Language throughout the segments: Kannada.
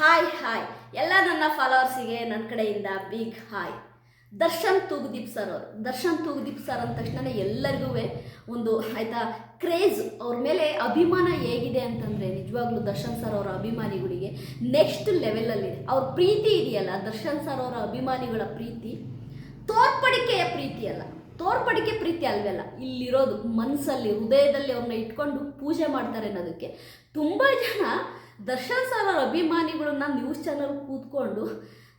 Hi hi. ಎಲ್ಲ ನನ್ನ ಫಾಲೋವರ್ಸಿಗೆ ನನ್ನ ಕಡೆಯಿಂದ big hi. Darshan Thoogudeepa sir ಅವರು. ದರ್ಶನ್ ತೂಗುದೀಪ್ ಸರ್ ಅಂದ ತಕ್ಷಣ ಎಲ್ಲರಿಗೂ ಒಂದು ಆಯಿತಾ ಕ್ರೇಜ್ ಅವ್ರ ಮೇಲೆ ಅಭಿಮಾನ ಹೇಗಿದೆ ಅಂತಂದರೆ ನಿಜವಾಗ್ಲೂ ದರ್ಶನ್ ಸರ್ ಅವರ ಅಭಿಮಾನಿಗಳಿಗೆ ನೆಕ್ಸ್ಟ್ ಲೆವೆಲಲ್ಲಿದೆ ಅವ್ರ ಪ್ರೀತಿ ಇದೆಯಲ್ಲ, ದರ್ಶನ್ ಸರ್ ಅವರ ಅಭಿಮಾನಿಗಳ ಪ್ರೀತಿ? ತೋರ್ಪಡಿಕೆಯ ಪ್ರೀತಿ ಅಲ್ಲ. ತೋರ್ಪಡಿಕೆ ಪ್ರೀತಿ ಅಲ್ವಲ್ಲ, ಇಲ್ಲಿರೋದು ಮನಸ್ಸಲ್ಲಿ ಹೃದಯದಲ್ಲಿ ಅವ್ರನ್ನ ಇಟ್ಕೊಂಡು ಪೂಜೆ ಮಾಡ್ತಾರೆ ಅನ್ನೋದಕ್ಕೆ. ತುಂಬ ಜನ ದರ್ಶನ್ ಸರ್ ಅಭಿಮಾನಿಗಳು ನಾನು ನ್ಯೂಸ್ ಚಾನಲ್ ಕೂತ್ಕೊಂಡು,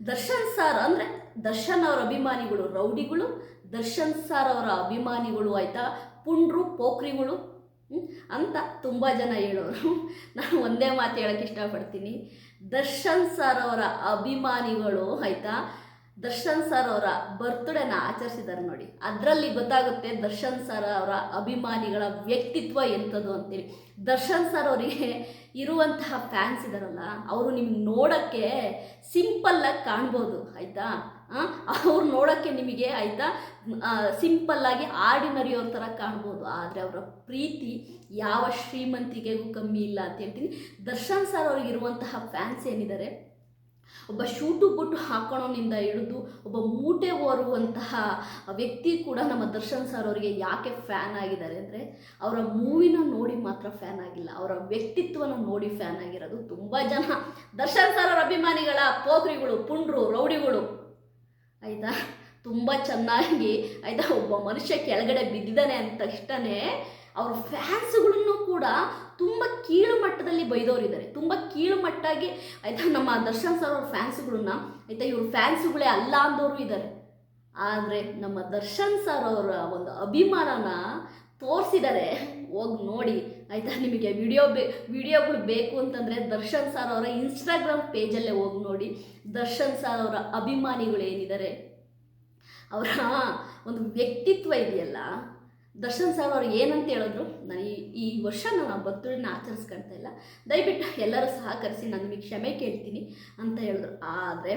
ದರ್ಶನ್ ಸರ್ ಅಂದರೆ ದರ್ಶನ್ ಅವರ ಅಭಿಮಾನಿಗಳು, ರೌಡಿಗಳು, ದರ್ಶನ್ ಸರ್ ಅವರ ಅಭಿಮಾನಿಗಳು ಆಯಿತಾ? ಪುಂಡ್ರು, ಪೋಖ್ರಿಗಳು ಅಂತ ತುಂಬ ಜನ ಹೇಳೋರು. ನಾನು ಒಂದೇ ಮಾತು ಹೇಳೋಕ್ಕೆ ಇಷ್ಟಪಡ್ತೀನಿ. ದರ್ಶನ್ ಸರ್ ಅವರ ಅಭಿಮಾನಿಗಳು ಆಯಿತಾ? ದರ್ಶನ್ ಸರ್ ಅವರ ಬರ್ತ್ಡೇನ ಆಚರಿಸಿದ್ದಾರೆ ನೋಡಿ. ಅದರಲ್ಲಿ ಗೊತ್ತಾಗುತ್ತೆ ದರ್ಶನ್ ಸರ್ ಅವರ ಅಭಿಮಾನಿಗಳ ವ್ಯಕ್ತಿತ್ವ ಎಂಥದ್ದು ಅಂತೇಳಿ ದರ್ಶನ್ ಸರ್ ಅವರಿಗೆ ಇರುವಂತಹ ಫ್ಯಾನ್ಸ್ ಇದಾರಲ್ಲ, ಅವರು ನಿಮ್ಗೆ ನೋಡೋಕ್ಕೆ ಸಿಂಪಲ್ಲಾಗಿ ಕಾಣ್ಬೋದು, ಆಯಿತಾ? ಅವ್ರು ನೋಡೋಕ್ಕೆ ನಿಮಗೆ, ಆಯಿತಾ? ಸಿಂಪಲ್ಲಾಗಿ ಆರ್ಡಿನರಿ ಅವ್ರ ಥರ ಕಾಣ್ಬೋದು, ಆದರೆ ಅವರ ಪ್ರೀತಿ ಯಾವ ಶ್ರೀಮಂತಿಕೆಗೂ ಕಮ್ಮಿ ಇಲ್ಲ ಅಂತ ಹೇಳ್ತೀನಿ. ದರ್ಶನ್ ಸರ್ ಅವ್ರಿಗೆ ಇರುವಂತಹ ಫ್ಯಾನ್ಸ್ ಏನಿದ್ದಾರೆ? ಒಬ್ಬ ಶೂಟು ಬುಟ್ಟು ಹಾಕೋಣನಿಂದ ಹಿಡಿದು ಒಬ್ಬ ಮೂಟೆ ಓರುವಂತಹ ವ್ಯಕ್ತಿ ಕೂಡ ನಮ್ಮ ದರ್ಶನ್ ಸರ್ ಅವರಿಗೆ ಯಾಕೆ ಫ್ಯಾನ್ ಆಗಿದ್ದಾರೆ ಅಂದರೆ ಅವರ ಮೂವಿನ ನೋಡಿ ಮಾತ್ರ ಫ್ಯಾನ್ ಆಗಿಲ್ಲ, ಅವರ ವ್ಯಕ್ತಿತ್ವನ ನೋಡಿ ಫ್ಯಾನ್ ಆಗಿರೋದು ತುಂಬ ಜನ. ದರ್ಶನ್ ಸರ್ ಅವರ ಅಭಿಮಾನಿಗಳ ಪೋಖ್ರಿಗಳು, ಪುಂಡ್ರು, ರೌಡಿಗಳು. ಆಯಿತಾ? ತುಂಬ ಚೆನ್ನಾಗಿ, ಆಯಿತಾ? ಒಬ್ಬ ಮನುಷ್ಯ ಕೆಳಗಡೆ ಬಿದ್ದಿದ್ದಾನೆ ಅಂತ ಇಷ್ಟನೇ, ಅವ್ರ ಫ್ಯಾನ್ಸ್ಗಳನ್ನು ಕೂಡ ಮಟ್ಟದಲ್ಲಿ ಬೈದವರಿದ್ದಾರೆ. ತುಂಬ ಕೀಳು ಮಟ್ಟಾಗಿ ಆಯಿತಾ ನಮ್ಮ ದರ್ಶನ್ ಸರ್ ಅವ್ರ ಫ್ಯಾನ್ಸ್ಗಳನ್ನ, ಆಯಿತಾ ಇವ್ರ ಫ್ಯಾನ್ಸ್ಗಳೇ ಅಲ್ಲ ಅಂದವರು ಇದ್ದಾರೆ ಆದರೆ ನಮ್ಮ ದರ್ಶನ್ ಸರ್ ಅವರ ಒಂದು ಅಭಿಮಾನನ ತೋರಿಸಿದ್ದಾರೆ. ಹೋಗಿ ನೋಡಿ. ಆಯಿತಾ ನಿಮಗೆ ವಿಡಿಯೋ ಬೇ, ವಿಡಿಯೋಗಳು ಬೇಕು ಅಂತಂದರೆ ದರ್ಶನ್ ಸರ್ ಅವರ ಇನ್ಸ್ಟಾಗ್ರಾಮ್ ಪೇಜಲ್ಲೇ ಹೋಗಿ ನೋಡಿ. ದರ್ಶನ್ ಸರ್ ಅವರ ಅಭಿಮಾನಿಗಳು ಏನಿದ್ದಾರೆ ಅವರ ಒಂದು ವ್ಯಕ್ತಿತ್ವ ಇದೆಯಲ್ಲ ದರ್ಶನ್ ಸಾಹೇಬ್ ಅವರು ಏನಂತ ಹೇಳಿದ್ರು, ನಾನು ಈ ಈ ವರ್ಷ ನಾನು ಭಕ್ತರನ್ನ ಆಚರಿಸ್ಕೊಳ್ತಾ ಇಲ್ಲ. ದಯವಿಟ್ಟು ಎಲ್ಲರೂ ಸಹಕರಿಸಿ ನಾನು ನಿಮಗೆ ಕ್ಷಮೆ ಕೇಳ್ತೀನಿ ಅಂತ ಹೇಳಿದ್ರು. ಆದರೆ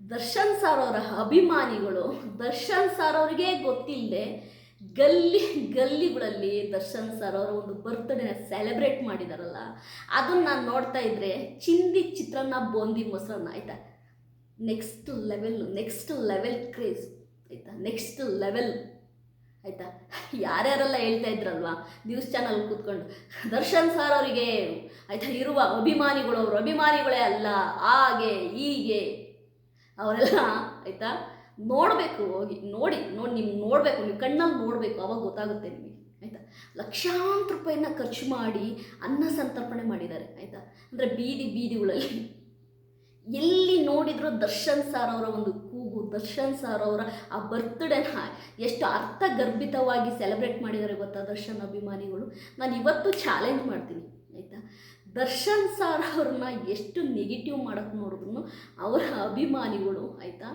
ದರ್ಶನ್ ಸಾರ್ ಅವರ ಅಭಿಮಾನಿಗಳು, ದರ್ಶನ್ ಸಾರ್ ಅವರಿಗೆ ಗೊತ್ತಿಲ್ಲದೆ ಗಲ್ಲಿ ಗಲ್ಲಿಗಳಲ್ಲಿ ದರ್ಶನ್ ಸರ್ ಅವರ ಒಂದು ಬರ್ತ್ಡೇನ ಸೆಲೆಬ್ರೇಟ್ ಮಾಡಿದಾರಲ್ಲ, ಅದನ್ನು ನಾನು ನೋಡ್ತಾ ಇದ್ದರೆ ಚಿಂದಿ ಚಿತ್ರಾನ್ನ ಬೋಂದಿ ಮೊಸರನ್ನ, ಆಯಿತಾ? Next level next level craze ಆಯಿತಾ? ನೆಕ್ಸ್ಟ್ ಲೆವೆಲ್ ಆಯಿತಾ? ಯಾರ್ಯಾರೆಲ್ಲ ಹೇಳ್ತಾ ಇದ್ರಲ್ವಾ? ನ್ಯೂಸ್ ಚಾನಲ್ ಕೂತ್ಕೊಂಡು. ದರ್ಶನ್ ಸರ್ ಅವರಿಗೆ, ಆಯಿತಾ, ಇರುವ ಅಭಿಮಾನಿಗಳು, ಅವರು ಅಭಿಮಾನಿಗಳೇ ಅಲ್ಲ, ಹಾಗೆ, ಹೀಗೆ. ಅವರೆಲ್ಲ, ಆಯಿತಾ? ನೋಡಬೇಕು, ಹೋಗಿ, ನೋಡಿ ನೋಡಿ ನಿಮ್ಗೆ ನೋಡಬೇಕು ನೀವು ಕಣ್ಣಲ್ಲಿ ನೋಡಬೇಕು, ಅವಾಗ ಗೊತ್ತಾಗುತ್ತೆ ನಿಮಗೆ, ಆಯಿತಾ? ಲಕ್ಷಾಂತರ ರೂಪಾಯಿನ ಖರ್ಚು ಮಾಡಿ ಅನ್ನ ಸಂತರ್ಪಣೆ ಮಾಡಿದ್ದಾರೆ, ಆಯಿತಾ? ಅಂದರೆ ಬೀದಿ ಬೀದಿಗಳಲ್ಲಿ. ಎಲ್ಲಿ ನೋಡಿದ್ರು ದರ್ಶನ್ ಸರ್ ಅವರ ಒಂದು ಕೂಗು ದರ್ಶನ್ ಸರ್ ಅವರ ಆ ಬರ್ತ್ಡೇನ ಎಷ್ಟು ಅರ್ಥಗರ್ಭಿತವಾಗಿ ಸೆಲೆಬ್ರೇಟ್ ಮಾಡಿದ್ದಾರೆ ಗೊತ್ತಾ ದರ್ಶನ್ ಅಭಿಮಾನಿಗಳು? ನಾನು ಇವತ್ತು ಚಾಲೆಂಜ್ ಮಾಡ್ತೀನಿ, ಆಯಿತಾ? ದರ್ಶನ್ ಸರ್ ಅವ್ರನ್ನ ಎಷ್ಟು ನೆಗೆಟಿವ್ ಮಾಡೋಕ್ಕೆ ನೋಡಿದ್ರು ಅವರ ಅಭಿಮಾನಿಗಳು, ಆಯಿತಾ?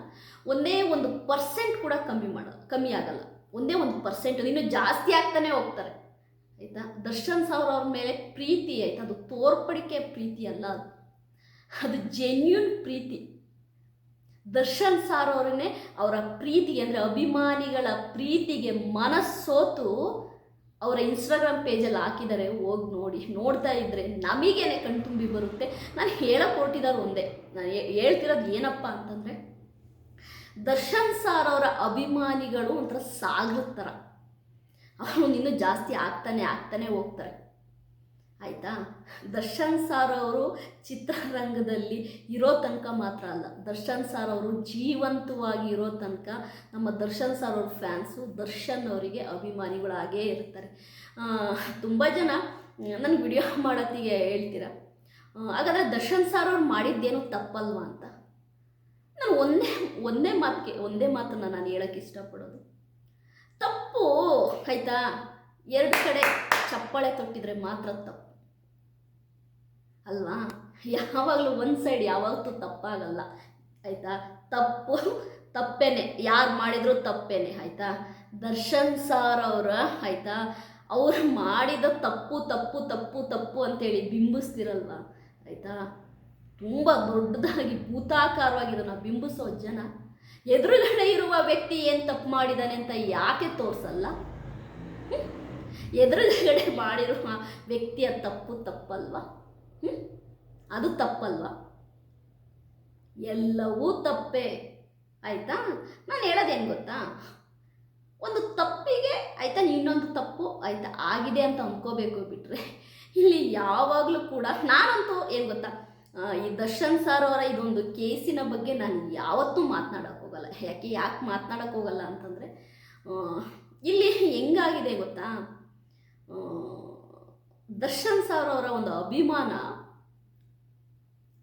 ಒಂದೇ ಒಂದು ಪರ್ಸೆಂಟ್ ಕೂಡ ಕಮ್ಮಿ ಮಾಡೋ, ಕಮ್ಮಿ ಆಗಲ್ಲ. ಒಂದೇ ಒಂದು ಪರ್ಸೆಂಟ್ ಇನ್ನೂ ಜಾಸ್ತಿ ಆಗ್ತಾನೆ ಹೋಗ್ತಾರೆ, ಆಯಿತಾ? ದರ್ಶನ್ ಸರ್ ಅವ್ರ ಮೇಲೆ ಪ್ರೀತಿ, ಆಯಿತಾ? ಅದು ತೋರ್ಪಡಿಕೆ ಪ್ರೀತಿ ಅಲ್ಲ ಅದು. ಅದು ಜೆನ್ಯೂನ್ ಪ್ರೀತಿ. ದರ್ಶನ್ ಸಾರ್ ಅವರನ್ನೇ ಅವರ ಪ್ರೀತಿಗೆ ಅಂದರೆ ಅಭಿಮಾನಿಗಳ ಪ್ರೀತಿಗೆ ಮನಸ್ಸೋತು ಅವರ ಇನ್ಸ್ಟಾಗ್ರಾಮ್ ಪೇಜಲ್ಲಿ ಹಾಕಿದ್ದಾರೆ. ಹೋಗಿ ನೋಡಿ, ನೋಡ್ತಾ ಇದ್ದರೆ ನಮಗೇನೆ ಕಣ್ತುಂಬಿ ಬರುತ್ತೆ. ನಾನು ಹೇಳಕ್ಕೆ ಹೊರಟಿದ್ದಾರೆ ಒಂದೇ. ನಾನು ಹೇಳ್ತಿರೋದು ಏನಪ್ಪ ಅಂತಂದರೆ, ದರ್ಶನ್ ಸಾರ್ ಅವರ ಅಭಿಮಾನಿಗಳು ಒಂಥರ ಸಾಗರ ಥರ ಅವರು ಇನ್ನೂ ಜಾಸ್ತಿ ಆಗ್ತಾನೆ ಆಗ್ತಾನೆ ಹೋಗ್ತಾರೆ. ಆಯಿತಾ? ದರ್ಶನ್ ಸಾರ್ ಅವರು ಚಿತ್ರರಂಗದಲ್ಲಿ ಇರೋ ತನಕ ಮಾತ್ರ ಅಲ್ಲ, ದರ್ಶನ್ ಸಾರ್ ಅವರು ಜೀವಂತವಾಗಿ ಇರೋ ತನಕ ನಮ್ಮ ದರ್ಶನ್ ಸಾರ್ ಅವ್ರ ಫ್ಯಾನ್ಸು ದರ್ಶನ್ ಅವರಿಗೆ ಅಭಿಮಾನಿಗಳಾಗೇ ಇರ್ತಾರೆ. ತುಂಬ ಜನ ನನಗೆ ವಿಡಿಯೋ ಮಾಡೋತ್ತಿಗೆ ಹೇಳ್ತೀರ? ಹಾಗಾದರೆ ದರ್ಶನ್ ಸಾರ್ ಅವ್ರು ಮಾಡಿದ್ದೇನು ತಪ್ಪಲ್ವಾ ಅಂತ? ನಾನು ಒಂದೇ ಒಂದೇ ಮಾತಿಗೆ, ಒಂದೇ ಮಾತನ್ನು ನಾನು ಹೇಳಕ್ಕೆ ಇಷ್ಟಪಡೋದು. ತಪ್ಪು, ಆಯಿತಾ? ಎರಡು ಕಡೆ ಚಪ್ಪಾಳೆ ತೊಟ್ಟಿದ್ರೆ ಮಾತ್ರ ತಪ್ಪು. ಅಲ್ವಾ? ಯಾವಾಗಲೂ ಒಂದು ಸೈಡ್ ಯಾವತ್ತೂ ತಪ್ಪಾಗಲ್ಲ. ಆಯಿತಾ? ತಪ್ಪು, ತಪ್ಪೇನೆ. ಯಾರು ಮಾಡಿದ್ರು ತಪ್ಪೇನೆ, ಆಯಿತಾ? ದರ್ಶನ್ ಸಾರ್ ಅವರ, ಆಯಿತಾ? ಅವ್ರು ಮಾಡಿದ ತಪ್ಪು ತಪ್ಪು ತಪ್ಪು ತಪ್ಪು ಅಂತೇಳಿ ಬಿಂಬಿಸ್ತಿರಲ್ವ? ಆಯಿತಾ? ತುಂಬ ದೊಡ್ಡದಾಗಿ ಭೂತಾಕಾರವಾಗಿ ಇದನ್ನು ಬಿಂಬಿಸೋ ಜನ. ಎದುರುಗಡೆ ಇರುವ ವ್ಯಕ್ತಿ ಏನು ತಪ್ಪು ಮಾಡಿದ್ದಾನೆ ಅಂತ ಯಾಕೆ ತೋರಿಸಲ್ಲ? ಎದುರುಗಡೆ ಮಾಡಿರುವ ವ್ಯಕ್ತಿಯ ತಪ್ಪು ತಪ್ಪಲ್ವಾ? ಅದು ತಪ್ಪಲ್ವ? ಎಲ್ಲವೂ ತಪ್ಪೇ. ಆಯಿತಾ? ನಾನು ಹೇಳೋದೇನು ಗೊತ್ತಾ? ಒಂದು ತಪ್ಪಿಗೆ, ಆಯಿತಾ, ಇನ್ನೊಂದು ತಪ್ಪು, ಆಯಿತಾ, ಆಗಿದೆ ಅಂತ ಅಂದ್ಕೋಬೇಕು ಬಿಟ್ಟರೆ ಇಲ್ಲಿ ಯಾವಾಗಲೂ ಕೂಡ ನಾನಂತೂ ಏನು ಗೊತ್ತಾ? ಈ ದರ್ಶನ್ ಸರ್ ಅವರ ಇದೊಂದು ಕೇಸಿನ ಬಗ್ಗೆ ನಾನು ಯಾವತ್ತೂ ಮಾತನಾಡೋಕೆ ಹೋಗಲ್ಲ. ಯಾಕೆ ಯಾಕೆ ಮಾತನಾಡೋಕೆ ಹೋಗಲ್ಲ ಅಂತಂದರೆ ಇಲ್ಲಿ ಹೆಂಗಾಗಿದೆ ಗೊತ್ತಾ? ದರ್ಶನ್ ಸರ್ ಅವರ ಒಂದು ಅಭಿಮಾನ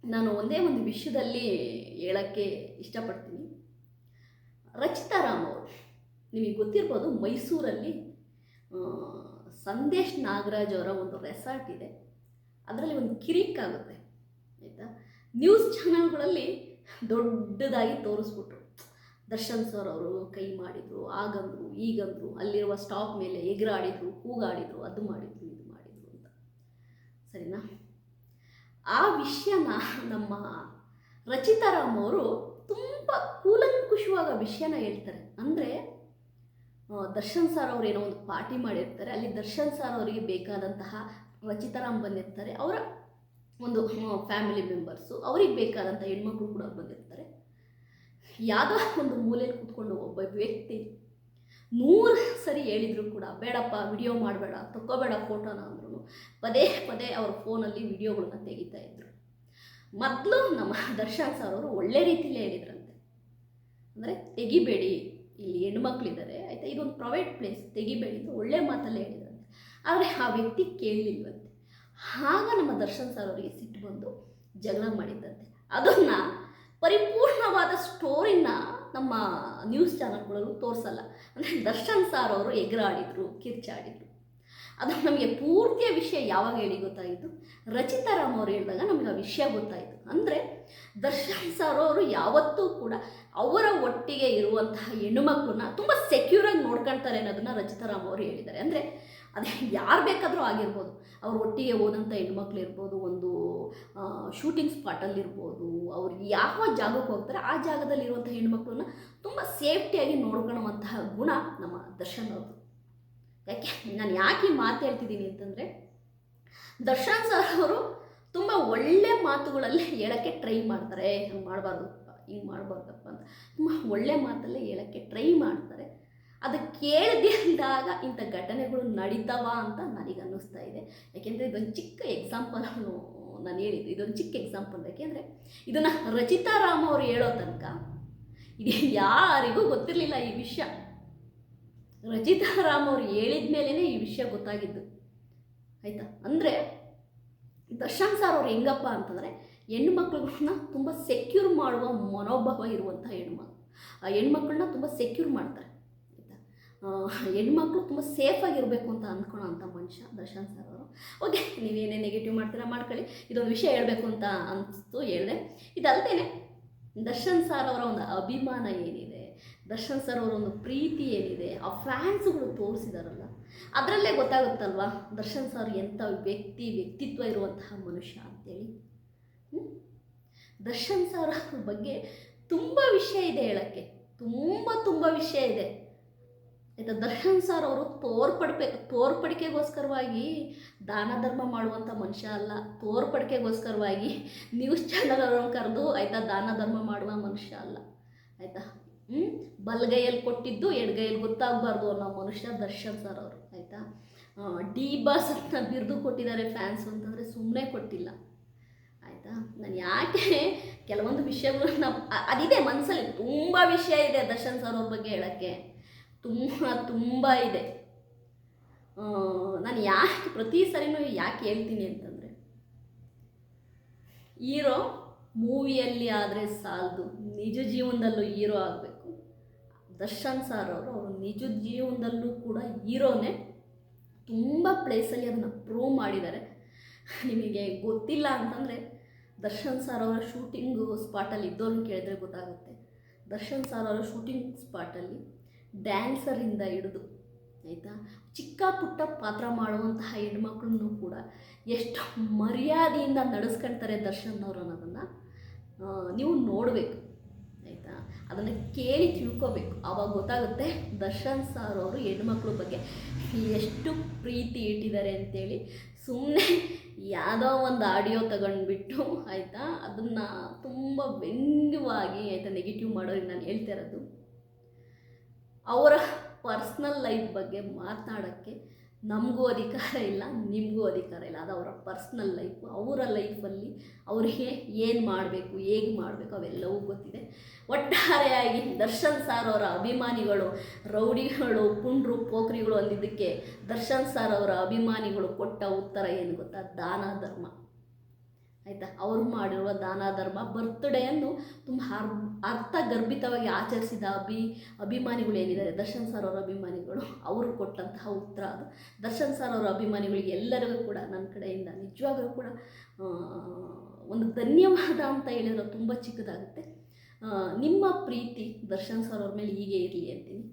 ನಾನು ಒಂದೇ ಒಂದು ವಿಷಯದಲ್ಲಿ ಹೇಳೋಕ್ಕೆ ಇಷ್ಟಪಡ್ತೀನಿ. ರಚಿತಾ ರಾಮ್ ಅವರು, ನಿಮಗೆ ಗೊತ್ತಿರ್ಬೋದು ಮೈಸೂರಲ್ಲಿ ಸಂದೇಶ್ ನಾಗರಾಜ್ ಅವರ ಒಂದು ರೆಸಾರ್ಟ್ ಇದೆ. ಅದರಲ್ಲಿ ಒಂದು ಕಿರಿಕ್ ಆಗುತ್ತೆ, ಆಯಿತಾ? ನ್ಯೂಸ್ ಚಾನಲ್ಗಳಲ್ಲಿ ದೊಡ್ಡದಾಗಿ ತೋರಿಸ್ಬಿಟ್ರು. ದರ್ಶನ್ ಸರ್ ಅವರು ಕೈ ಮಾಡಿದರು, ಆಗಂದ್ರು, ಈಗಂದ್ರು, ಅಲ್ಲಿರುವ ಸ್ಟಾಪ್ ಮೇಲೆ ಎಗರಾಡಿದ್ರು, ಕೂಗಾಡಿದ್ರು, ಅದು ಮಾಡಿದ್ರು. ಸರಿನಾ? ಆ ವಿಷಯನ ನಮ್ಮ ರಚಿತಾರಾಮ್ ಅವರು ತುಂಬ ಕೂಲಂಕುಷವಾಗಿ ವಿಷಯನ ಹೇಳ್ತಾರೆ. ಅಂದರೆ ದರ್ಶನ್ ಸರ್ ಅವ್ರು ಏನೋ ಒಂದು ಪಾರ್ಟಿ ಮಾಡಿರ್ತಾರೆ. ಅಲ್ಲಿ ದರ್ಶನ್ ಸರ್ ಅವರಿಗೆ ಬೇಕಾದಂತಹ ರಚಿತಾರಾಮ್ ಬಂದಿರ್ತಾರೆ. ಅವರ ಒಂದು ಫ್ಯಾಮಿಲಿ ಮೆಂಬರ್ಸು ಅವ್ರಿಗೆ ಬೇಕಾದಂಥ ಹೆಣ್ಮಕ್ಳು ಕೂಡ ಬಂದಿರ್ತಾರೆ. ಯಾವುದೋ ಒಂದು ಮೂಲೆಯಲ್ಲಿ ಕೂತ್ಕೊಂಡು ಒಬ್ಬ ವ್ಯಕ್ತಿ ನೂರು ಸರಿ ಹೇಳಿದ್ರು ಕೂಡ, ಬೇಡಪ್ಪ, ವಿಡಿಯೋ ಮಾಡಬೇಡ, ತಕ್ಕೋಬೇಡ ಫೋಟೋನ ಅಂದ್ರೂ ಪದೇ ಪದೇ ಅವ್ರ ಫೋನಲ್ಲಿ ವಿಡಿಯೋಗಳನ್ನ ತೆಗಿತಾ ಇದ್ರು. ಮೊದಲು ನಮ್ಮ ದರ್ಶನ್ ಸರ್ ಅವರು ಒಳ್ಳೆ ರೀತಿಲೇ ಹೇಳಿದ್ರಂತೆ. ಅಂದರೆ ತೆಗಿಬೇಡಿ, ಇಲ್ಲಿ ಹೆಣ್ಮಕ್ಳಿದ್ದಾರೆ ಆಯಿತಾ, ಇದೊಂದು ಪ್ರೈವೇಟ್ ಪ್ಲೇಸ್, ತೆಗಿಬೇಡಿ ಅಂತ ಒಳ್ಳೆ ಮಾತಲ್ಲೇ ಹೇಳಿದ್ರಂತೆ. ಆದರೆ ಆ ವ್ಯಕ್ತಿ ಕೇಳಲಿಲ್ವಂತೆ ಆಗ ನಮ್ಮ ದರ್ಶನ್ ಸರ್ ಅವರಿಗೆ ಸಿಟ್ಟು ಬಂದು ಜಗಳ ಮಾಡಿದ್ದಂತೆ ಅದನ್ನು ಪರಿಪೂರ್ಣವಾದ ಸ್ಟೋರಿನ ನಮ್ಮ ನ್ಯೂಸ್ ಚಾನಲ್ಗಳಲ್ಲೂ ತೋರಿಸಲ್ಲ. ಅಂದರೆ ದರ್ಶನ್ ಸಾರ್ ಅವರು ಎಗರಾಡಿದ್ರು ಕಿರ್ಚಾಡಿದ್ರು. ಅದು ನಮಗೆ ಪೂರ್ತಿಯ ವಿಷಯ ಯಾವಾಗ ಹೇಳಿ ಗೊತ್ತಾಯಿತು? ರಚಿತಾ ರಾಮ್ ಅವರು ಹೇಳಿದಾಗ ನಮಗೆ ಆ ವಿಷಯ ಗೊತ್ತಾಯಿತು. ಅಂದರೆ ದರ್ಶನ್ ಸರ್ ಅವರು ಯಾವತ್ತೂ ಕೂಡ ಅವರ ಒಟ್ಟಿಗೆ ಇರುವಂತಹ ಹೆಣ್ಣುಮಕ್ಕಳನ್ನ ತುಂಬ ಸೆಕ್ಯೂರಾಗಿ ನೋಡ್ಕೊಳ್ತಾರೆ ಅನ್ನೋದನ್ನ ರಚಿತಾ ರಾಮ್ ಅವರು ಹೇಳಿದ್ದಾರೆ. ಅಂದರೆ ಅದೇ ಯಾರು ಬೇಕಾದರೂ ಆಗಿರ್ಬೋದು. ಅವ್ರ ಒಟ್ಟಿಗೆ ಹೋದಂಥ ಹೆಣ್ಮಕ್ಳು ಇರ್ಬೋದು, ಒಂದು ಶೂಟಿಂಗ್ ಸ್ಪಾಟಲ್ಲಿರ್ಬೋದು ಅವ್ರು ಯಾವ ಜಾಗಕ್ಕೆ ಹೋಗ್ತಾರೆ ಆ ಜಾಗದಲ್ಲಿರುವಂಥ ಹೆಣ್ಮಕ್ಳನ್ನ ತುಂಬ ಸೇಫ್ಟಿಯಾಗಿ ನೋಡ್ಕೊಳ್ಳುವಂತಹ ಗುಣ ನಮ್ಮ ದರ್ಶನ್ ಅವ್ರದ್ದು. ಯಾಕೆ, ನಾನು ಯಾಕೆ ಈ ಮಾತು ಹೇಳ್ತಿದ್ದೀನಿ ಅಂತಂದರೆ ದರ್ಶನ್ ಸರ್ ಅವರು ತುಂಬ ಒಳ್ಳೆ ಮಾತುಗಳಲ್ಲಿ ಹೇಳೋಕ್ಕೆ ಟ್ರೈ ಮಾಡ್ತಾರೆ. ಹಂಗೆ ಮಾಡಬಾರ್ದು, ಹಿಂಗೆ ಮಾಡಬಾರ್ದಪ್ಪ ಅಂತ. ತುಂಬ ಒಳ್ಳೆ ಮಾತಲ್ಲೇ ಹೇಳೋಕ್ಕೆ ಟ್ರೈ ಮಾಡ್ತಾರೆ. ಅದು ಕೇಳದಿದ್ದಾಗ ಇಂಥ ಘಟನೆಗಳು ನಡೀತಾವ ಅಂತ ನನಗೆ ಅನ್ನಿಸ್ತಾ ಇದೆ. ಯಾಕೆಂದರೆ ಇದೊಂದು ಚಿಕ್ಕ ಎಕ್ಸಾಂಪಲ್ ನಾನು ಹೇಳಿದ್ದು. ಇದೊಂದು ಚಿಕ್ಕ ಎಕ್ಸಾಂಪಲ್ ಯಾಕೆಂದರೆ ಇದನ್ನು ರಚಿತಾ ರಾಮ್ ಅವರು ಹೇಳೋ ತನಕ, ಇದು ಯಾರಿಗೂ ಗೊತ್ತಿರಲಿಲ್ಲ ಈ ವಿಷಯ. ರಚಿತಾ ರಾಮ್ ಅವ್ರು ಹೇಳಿದ ಮೇಲೇ ಈ ವಿಷಯ ಗೊತ್ತಾಗಿದ್ದು. ಆಯಿತಾ? ಅಂದರೆ ದರ್ಶನ್ ಸರ್ ಅವ್ರು ಹೆಂಗಪ್ಪ ಅಂತಂದರೆ ಮಕ್ಕಳನ್ನ ತುಂಬ ಸೆಕ್ಯೂರ್ ಮಾಡುವ ಮನೋಭಾವ ಇರುವಂಥ ಹೆಣ್ಮಕ್ಳು. ಆ ಹೆಣ್ಮಕ್ಳನ್ನ ತುಂಬ ಸೆಕ್ಯೂರ್ ಮಾಡ್ತಾರೆ. ಆಯಿತಾ? ಹೆಣ್ಮಕ್ಳು ತುಂಬ ಸೇಫಾಗಿರಬೇಕು ಅಂತ ಅಂದ್ಕೊಳೋ ಅಂಥ ಮನುಷ್ಯ ದರ್ಶನ್ ಸರ್ ಅವರು. ಓಕೆ, ನೀವೇನೇ ನೆಗೆಟಿವ್ ಮಾಡ್ತೀರಾ ಮಾಡ್ಕೊಳ್ಳಿ. ಇದೊಂದು ವಿಷಯ ಹೇಳಬೇಕು ಅಂತ ಅನಿಸ್ತು ಹೇಳಿದೆ. ಇದಲ್ದೇನೆ ದರ್ಶನ್ ಸರ್ ಅವರ ಒಂದು ಅಭಿಮಾನ ಏನಿದೆ? ದರ್ಶನ್ ಸರ್ ಅವರ ಒಂದು ಪ್ರೀತಿ ಏನಿದೆ, ಆ ಫ್ಯಾನ್ಸ್ಗಳು ತೋರಿಸಿದಾರಲ್ಲ, ಅದರಲ್ಲೇ ಗೊತ್ತಾಗುತ್ತಲ್ವಾ ದರ್ಶನ್ ಸರ್ ಎಂಥ ವ್ಯಕ್ತಿ, ವ್ಯಕ್ತಿತ್ವ ಇರುವಂತಹ ಮನುಷ್ಯ ಅಂತೇಳಿ? ದರ್ಶನ್ ಸರ್ ಅವ್ರ ಬಗ್ಗೆ ತುಂಬ ವಿಷಯ ಇದೆ ಹೇಳೋಕ್ಕೆ, ತುಂಬ ತುಂಬ ವಿಷಯ ಇದೆ. ಆಯಿತಾ? ದರ್ಶನ್ ಸರ್ ಅವರು ತೋರ್ಪಡ್ಬೇ ತೋರ್ಪಡಿಕೆಗೋಸ್ಕರವಾಗಿ ದಾನ ಧರ್ಮ ಮಾಡುವಂಥ ಮನುಷ್ಯ ಅಲ್ಲ, ತೋರ್ಪಡಿಕೆಗೋಸ್ಕರವಾಗಿ ನ್ಯೂಸ್ ಚಾನಲ್ ಅವ್ರನ್ನ ಕರೆದು ಆಯಿತಾ ದಾನ ಧರ್ಮ ಮಾಡುವ ಮನುಷ್ಯ ಅಲ್ಲ, ಆಯಿತಾ? ಹ್ಞೂ ಬಲಗೈಯಲ್ಲಿ ಕೊಟ್ಟಿದ್ದು ಎಡಗೈಯಲ್ಲಿ ಗೊತ್ತಾಗಬಾರ್ದು ಅನ್ನೋ ಮನುಷ್ಯ ದರ್ಶನ್ ಸರ್ ಅವರು, ಆಯಿತಾ? ಡಿ ಬಾಸ್ ಅಂತ ಬಿರ್ದು ಕೊಟ್ಟಿದ್ದಾರೆ ಫ್ಯಾನ್ಸ್ ಅಂತಂದರೆ ಸುಮ್ಮನೆ ಕೊಟ್ಟಿಲ್ಲ, ಆಯಿತಾ? ನಾನು ಯಾಕೆ ಕೆಲವೊಂದು ವಿಷಯಗಳು ನಾವು ಅದಿದೆ ಮನಸ್ಸಲ್ಲಿ ತುಂಬ ವಿಷಯ ಇದೆ ದರ್ಶನ್ ಸರ್ ಅವ್ರ ಬಗ್ಗೆ ಹೇಳೋಕ್ಕೆ. ತುಂಬ ತುಂಬ ಇದೆ. ನಾನು ಯಾಕೆ ಪ್ರತಿ ಸರಿನೂ ಯಾಕೆ ಹೇಳ್ತೀನಿ ಅಂತಂದರೆ, ಹೀರೋ ಮೂವಿಯಲ್ಲಿ ಆದರೆ ಸಾಲದು, ನಿಜ ಜೀವನದಲ್ಲೂ ಹೀರೋ ಆಗಬೇಕು. ದರ್ಶನ್ ಸರ್ ಅವರು ಅವರು ನಿಜ ಜೀವನದಲ್ಲೂ ಕೂಡ ಹೀರೋನೇ. ತುಂಬ ಪ್ಲೇಸಲ್ಲಿ ಅದನ್ನು ಪ್ರೂವ್ ಮಾಡಿದ್ದಾರೆ. ನಿಮಗೆ ಗೊತ್ತಿಲ್ಲ ಅಂತಂದರೆ, ದರ್ಶನ್ ಸರ್ ಅವರ ಶೂಟಿಂಗು ಸ್ಪಾಟಲ್ಲಿ ಇದ್ದವ್ರನ್ನ ಕೇಳಿದ್ರೆ ಗೊತ್ತಾಗುತ್ತೆ. ದರ್ಶನ್ ಸರ್ ಅವರ ಶೂಟಿಂಗ್ ಸ್ಪಾಟಲ್ಲಿ ಡ್ಯಾನ್ಸರಿಂದ ಹಿಡಿದು, ಆಯಿತಾ? ಚಿಕ್ಕ ಪುಟ್ಟ ಪಾತ್ರ ಮಾಡುವಂತಹ ಹೆಣ್ಮಕ್ಳನ್ನು ಕೂಡ ಎಷ್ಟು ಮರ್ಯಾದೆಯಿಂದ ನಡೆಸ್ಕೊಳ್ತಾರೆ ದರ್ಶನ್ ಅವರು ಅನ್ನೋದನ್ನು ನೀವು ನೋಡಬೇಕು. ಅದನ್ನು ಕೇಳಿ ತಿಳ್ಕೊಬೇಕು. ಆವಾಗ ಗೊತ್ತಾಗುತ್ತೆ ದರ್ಶನ್ ಸರ್ ಅವರು ಹೆಣ್ಮಕ್ಳ ಬಗ್ಗೆ ಎಷ್ಟು ಪ್ರೀತಿ ಇಟ್ಟಿದ್ದಾರೆ ಅಂತೇಳಿ. ಸುಮ್ಮನೆ ಯಾವುದೋ ಒಂದು ಆಡಿಯೋ ತಗೊಂಡ್ಬಿಟ್ಟು, ಆಯಿತಾ? ಅದನ್ನು ತುಂಬ ವ್ಯಂಗ್ಯವಾಗಿ ಆಯಿತಾ ನೆಗೆಟಿವ್ ಮಾಡೋರಿಗೆ ನಾನು ಹೇಳ್ತಾ ಇರೋದು. ಅವರ ಪರ್ಸ್ನಲ್ ಲೈಫ್ ಬಗ್ಗೆ ಮಾತನಾಡೋಕ್ಕೆ ನಮಗೂ ಅಧಿಕಾರ ಇಲ್ಲ, ನಿಮಗೂ ಅಧಿಕಾರ ಇಲ್ಲ. ಅದು ಅವರ ಪರ್ಸ್ನಲ್ ಲೈಫು ಅವರ ಲೈಫಲ್ಲಿ ಅವ್ರಿಗೆ ಏನು ಮಾಡಬೇಕು, ಹೇಗೆ ಮಾಡಬೇಕು ಅವೆಲ್ಲವೂ ಗೊತ್ತಿದೆ. ಒಟ್ಟಾರೆಯಾಗಿ ದರ್ಶನ್ ಸಾರ್ ಅವರ ಅಭಿಮಾನಿಗಳು, ರೌಡಿಗಳು ಕುಂಡ್ರು ಪೋಖ್ರಿಗಳು ಅಂದಿದ್ದಕ್ಕೆ ದರ್ಶನ್ ಸಾರ್ ಅವರ ಅಭಿಮಾನಿಗಳು ಕೊಟ್ಟ ಉತ್ತರ ಏನು ಗೊತ್ತಾ? ದಾನ ಧರ್ಮ. ಆಯಿತಾ? ಅವರು ಮಾಡಿರುವ ದಾನ ಧರ್ಮ ಬರ್ತ್ಡೇಯನ್ನು ತುಂಬ ಅರ್ಥ ಗರ್ಭಿತವಾಗಿ ಆಚರಿಸಿದ ಅಭಿ, ಅಭಿಮಾನಿಗಳು ಏನಿದ್ದಾರೆ? ದರ್ಶನ್ ಸರ್ ಅವರ ಅಭಿಮಾನಿಗಳು. ಅವರು ಕೊಟ್ಟಂತಹ ಉತ್ತರ ಅದು. ದರ್ಶನ್ ಸರ್ ಅವರ ಅಭಿಮಾನಿಗಳಿಗೆ ಎಲ್ಲರಿಗೂ ಕೂಡ ನನ್ನ ಕಡೆಯಿಂದ ನಿಜವಾಗ್ಲೂ ಕೂಡ ಒಂದು ಧನ್ಯವಾದ ಅಂತ ಹೇಳಿದ್ರೆ ತುಂಬ ಚಿಕ್ಕದಾಗುತ್ತೆ. ನಿಮ್ಮ ಪ್ರೀತಿ ದರ್ಶನ್ ಸರ್ ಅವ್ರ ಮೇಲೆ ಹೀಗೆ ಇರಲಿ ಅಂತೀನಿ.